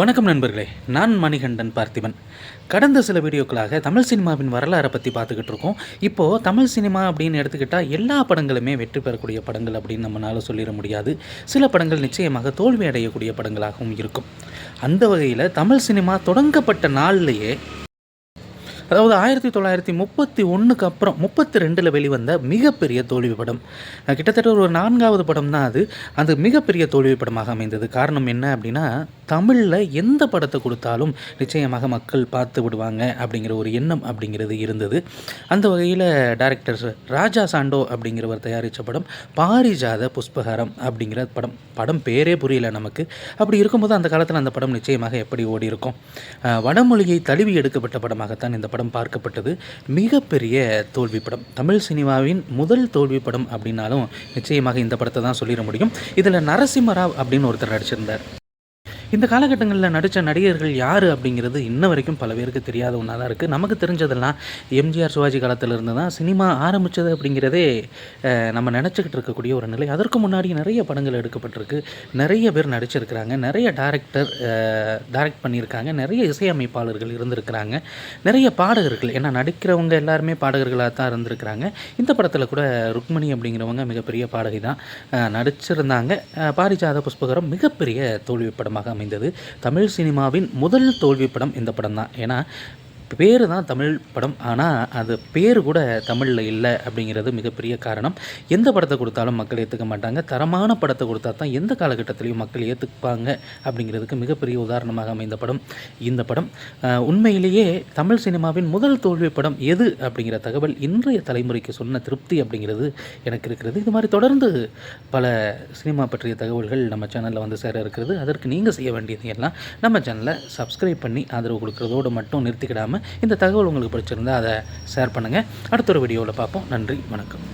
வணக்கம் நண்பர்களே நான் மணிகண்டன் பார்த்திபன். கடந்த சில வீடியோக்களாக தமிழ் சினிமாவின் வரலாறை பற்றி பார்த்துக்கிட்டு இருக்கோம். இப்போது தமிழ் சினிமா அப்படின்னு எடுத்துக்கிட்டால் எல்லா படங்களுமே வெற்றி பெறக்கூடிய படங்கள் அப்படின்னு நம்மளால் சொல்லிட முடியாது. சில படங்கள் நிச்சயமாக தோல்வி அடையக்கூடிய படங்களாகவும் இருக்கும். அந்த வகையில் தமிழ் சினிமா தொடங்கப்பட்ட நாள்லேயே அதாவது ஆயிரத்தி தொள்ளாயிரத்தி முப்பத்தி ஒன்றுக்கு அப்புறம் முப்பத்தி ரெண்டில் வெளிவந்த மிகப்பெரிய தோல்வி படம். கிட்டத்தட்ட ஒரு நான்காவது படம் தான் அது. அது மிகப்பெரிய தோல்வி படமாக அமைந்தது. காரணம் என்ன அப்படின்னா தமிழில் எந்த படத்தை கொடுத்தாலும் நிச்சயமாக மக்கள் பார்த்து விடுவாங்க அப்படிங்கிற ஒரு எண்ணம் அப்படிங்கிறது இருந்தது. அந்த வகையில் டைரக்டர் ராஜா சாண்டோ அப்படிங்கிறவர் தயாரித்த படம் பாரிஜாத புஷ்பகாரம் அப்படிங்கிற படம். படம் பேரே புரியல நமக்கு. அப்படி இருக்கும்போது அந்த காலத்தில் அந்த படம் நிச்சயமாக எப்படி ஓடி இருக்கும் வடமொழியை தழுவி எடுக்கப்பட்ட படமாகத்தான் இந்த படம் பார்க்கப்பட்டது மிகப்பெரிய தோல்வி படம். தமிழ் சினிமாவின் முதல் தோல்வி படம் அப்படின்னாலும் நிச்சயமாக இந்த படத்தை தான் சொல்லிட முடியும். இதில் நரசிம்மராவ் அப்படின்னு ஒருத்தர் நடிச்சிருந்தார். இந்த காலகட்டங்களில் நடித்த நடிகர்கள் யார் அப்படிங்கிறது இன்ன வரைக்கும் பல பேருக்கு தெரியாத ஒன்றா தான் இருக்குது நமக்கு தெரிஞ்சதெல்லாம் எம்ஜிஆர் சிவாஜி காலத்திலிருந்து தான் சினிமா ஆரம்பித்தது அப்படிங்கிறதே நம்ம நினச்சிக்கிட்டு இருக்கக்கூடிய ஒரு நிலை. அதற்கு முன்னாடி நிறைய படங்கள் எடுக்கப்பட்டிருக்கு. நிறைய பேர் நடிச்சிருக்கிறாங்க. நிறைய டேரக்டர் டைரக்ட் பண்ணியிருக்காங்க. நிறைய இசையமைப்பாளர்கள் இருந்திருக்கிறாங்க. நிறைய பாடகர்கள் ஏன்னா நடிக்கிறவங்க எல்லாருமே பாடகர்களாக தான் இருந்திருக்கிறாங்க. இந்த படத்தில் கூட ருக்மணி அப்படிங்கிறவங்க மிகப்பெரிய பாடகி தான் நடிச்சிருந்தாங்க. பாரிஜாத புஷ்பகரம் மிகப்பெரிய தோல்வி படமாக அமைந்தது. தமிழ் சினிமாவின் முதல் தோல்வி படம் இந்த படம் தான் ஏன்னா பேர் தான் தமிழ் படம். ஆனால் அது பேர் கூட தமிழில் இல்லை அப்படிங்கிறது மிகப்பெரிய காரணம். எந்த படத்தை கொடுத்தாலும் மக்கள் ஏற்றுக்க மாட்டாங்க. தரமான படத்தை கொடுத்தா தான் எந்த காலகட்டத்திலையும் மக்கள் ஏற்றுப்பாங்க அப்படிங்கிறதுக்கு மிகப்பெரிய உதாரணமாக அமைந்த படம் இந்த படம். உண்மையிலேயே தமிழ் சினிமாவின் முதல் தோல்வி படம் எது அப்படிங்கிற தகவல் இன்றைய தலைமுறைக்கு சொன்ன திருப்தி அப்படிங்கிறது எனக்கு இருக்கிறது. இது மாதிரி தொடர்ந்து பல சினிமா பற்றிய தகவல்கள் நம்ம சேனலில் வந்து சேர இருக்கிறது. அதற்கு நீங்கள் செய்ய வேண்டியது எல்லாம் நம்ம சேனலை சப்ஸ்கிரைப் பண்ணி ஆதரவு கொடுக்குறதோடு மட்டும் நிறுத்திக்கிடாமல் இந்த தகவல் உங்களுக்கு பிடிச்சிருந்தால் அதை ஷேர் பண்ணுங்கள் அடுத்த ஒரு வீடியோவில் பார்ப்போம். நன்றி வணக்கம்.